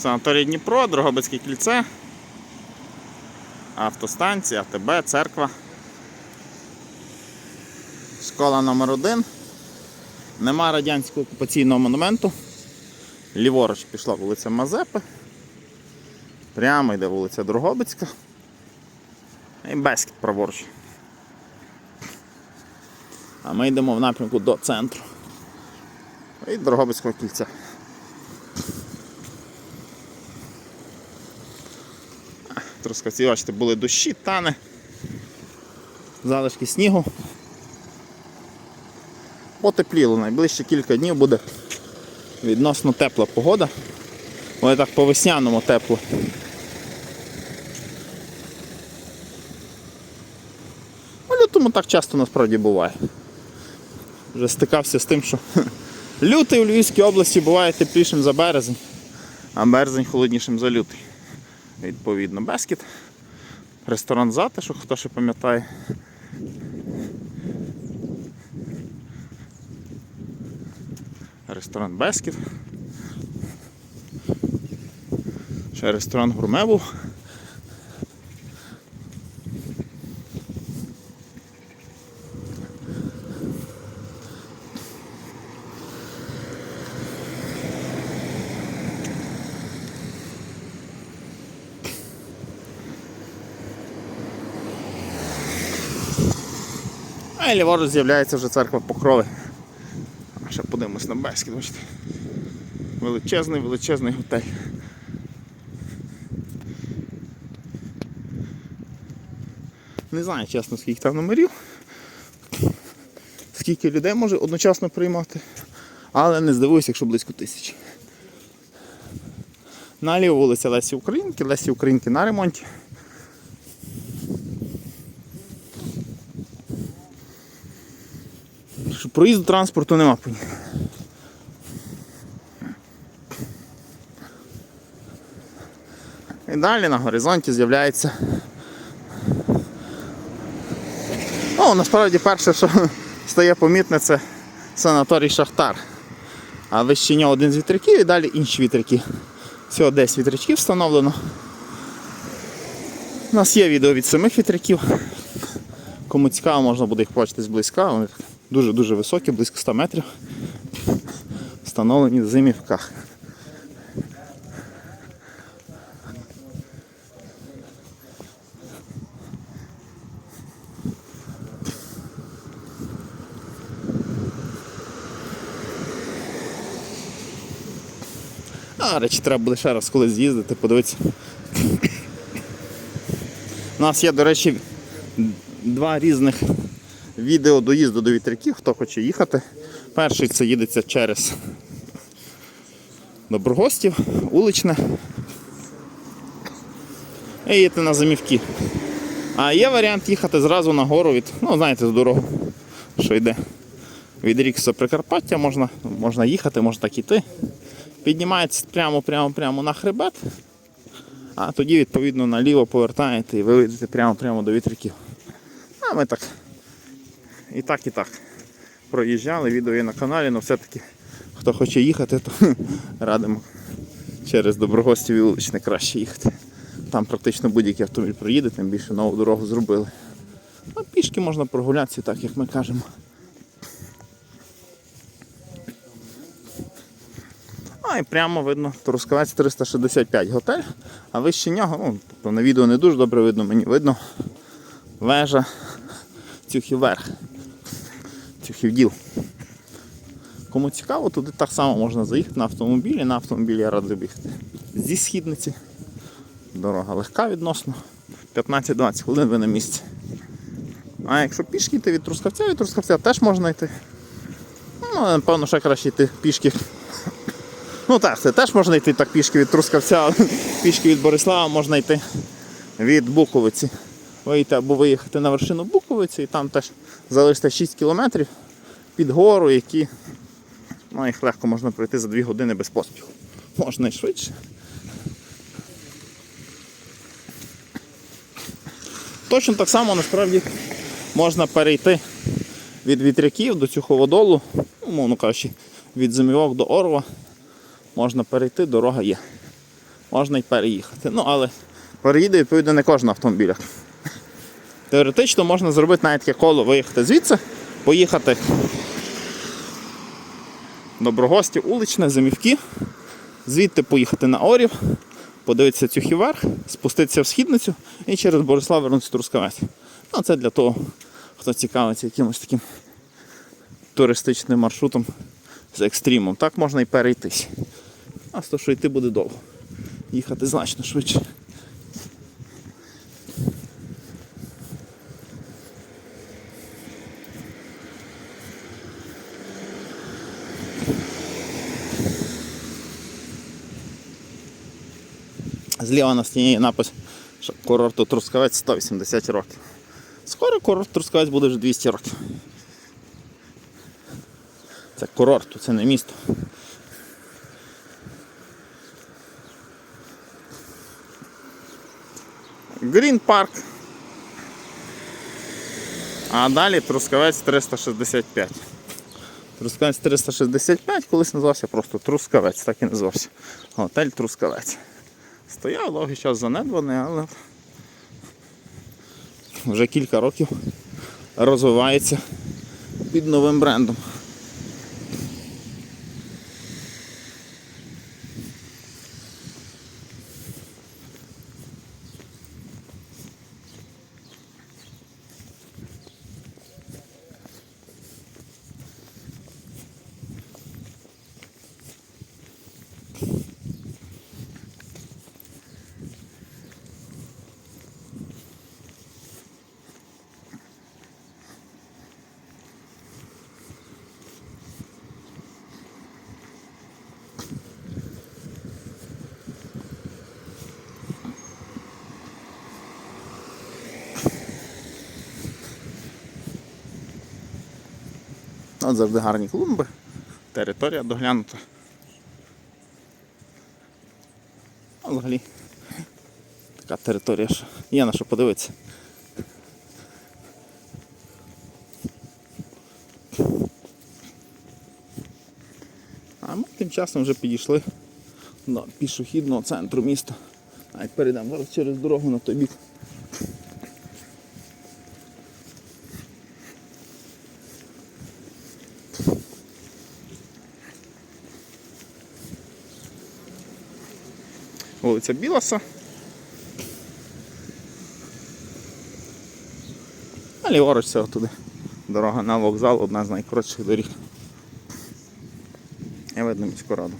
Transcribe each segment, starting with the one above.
Санаторій Дніпро, Дрогобицьке кільце, автостанція, АТБ, церква. Школа номер 1 Нема радянського окупаційного монументу. Ліворуч пішла вулиця Мазепи. Прямо йде вулиця Дрогобицька. І Бескіт праворуч. А ми йдемо в напрямку до центру. І Дрогобицького кільця. Трускавці, бачите, були дощі, тане, залишки снігу. Потепліло, найближче кілька днів буде відносно тепла погода. Але так по весняному тепло. У лютому так часто насправді буває. Вже стикався з тим, що лютий у Львівській області буває теплішим за березень, а березень холоднішим за лютий. Відповідно, Бескіт. Ресторан затишок, хто ще пам'ятає. Ресторан Бескіт. Ще ресторан гурме був. А і ліворуч з'являється вже церква Покрови. А ще подивимось на Бескіт, бачите. Величезний, величезний готель. Не знаю, чесно, скільки там номерів, скільки людей може одночасно приймати, але не здивуюся, якщо близько тисячі. Наліво вулиця Лесі Українки, Лесі Українки на ремонті. Що проїзду транспорту нема по ній. І далі на горизонті з'являється. Ну, насправді перше, що стає помітне, це санаторій Шахтар. А вище нього один з вітряків і далі інші вітряки. Всього 10 вітрячків встановлено. У нас є відео від самих вітряків. Кому цікаво, можна буде їх побачити зблизька. Дуже-дуже високі, близько 100 метрів. Встановлені в зимівках. А, речі, треба буде ще раз колись з'їздити, подивитися. У нас є, до речі, два різних відео доїзду до вітряків, хто хоче їхати. Перший це їдеться через Доброгостів, уличне. І їдете на замівки. А є варіант їхати зразу на гору від, ну знаєте, з дорогу, що йде. Від Рікса Прикарпаття можна, можна їхати, можна так іти. Піднімається прямо-прямо-прямо на хребет, а тоді, відповідно, наліво повертаєте і ви вийдете прямо-прямо до вітряків. А ми так і так, і так проїжджали, відео є на каналі, але все-таки хто хоче їхати, то радимо через Доброгостів і вуличне краще їхати. Там практично будь-який автомобіль проїде, тим більше нову дорогу зробили. А пішки можна прогулятися, так як ми кажемо. А і прямо видно Трускавець 365 готель, а вище нього, ну, тобто на відео не дуже добре видно, мені видно вежа Цюхів-Верх. Цюхів-Діл. Кому цікаво, туди так само можна заїхати на автомобілі. На автомобілі я радий бігти зі східниці. Дорога легка відносно. 15-20 хвилин ви на місці. А якщо пішки йти від Трускавця, від Трускавця теж можна йти. Ну, напевно, ще краще йти пішки. Ну так, це теж можна йти так пішки від Трускавця, пішки від Борислава можна йти від Буковиці. Вийти або виїхати на вершину Буковиці і там теж залишиться 6 кілометрів під гору, які ну, їх легко можна пройти за 2 години без поспіху. Можна і швидше. Точно так само насправді можна перейти від вітряків до Цюховодолу, умовно кажучи, від зимівок до Орва. Можна перейти, дорога є. можна й переїхати. Ну, але переїде відповідно не кожен автомобіль. Теоретично можна зробити навіть таке коло, виїхати звідси, поїхати Доброгостів, уличне, зимівки, звідти поїхати на Орів, подивитися цю вверх, спуститися в східницю і через Борислав вернутися Трускавець. Ну, це для того, хто цікавиться якимось таким туристичним маршрутом з екстримом. Так можна і перейтись. А того, що йти буде довго. Їхати значно швидше. Зліва на стіні напис, що курорту Трускавець 180 років. Скоро курорт Трускавець буде вже 200 років. Це курорт, це не місто. Грін парк. А далі Трускавець 365. Трускавець 365 колись називався просто Трускавець, так і називався. Готель Трускавець. Стояв довгий час занедбаний, але вже кілька років розвивається під новим брендом. От завжди гарні клумби, територія доглянута. А взагалі така територія, що є на що подивитися. А ми тим часом вже підійшли до пішохідного центру міста. Навіть перейдемо зараз через дорогу на той бік. Вулиця Білоса. А ліворуч це отуди. Дорога на вокзал, одна з найкоротших доріг. Я видно міську раду.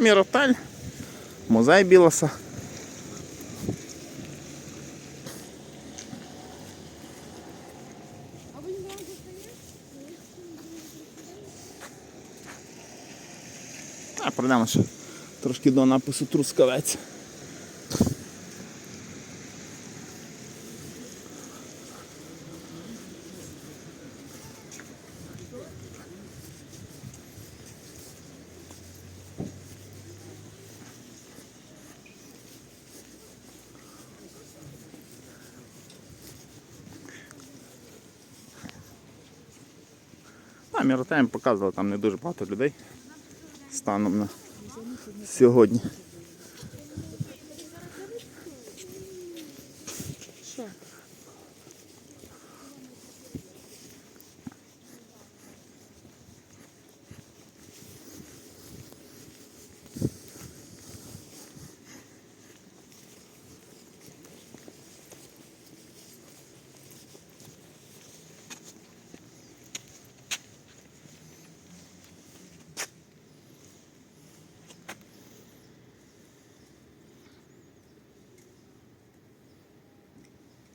Міротель, мозай Білоса. А продамо ще трошки до напису Трускавець. А міротаєм показували, там не дуже багато людей станом на сьогодні.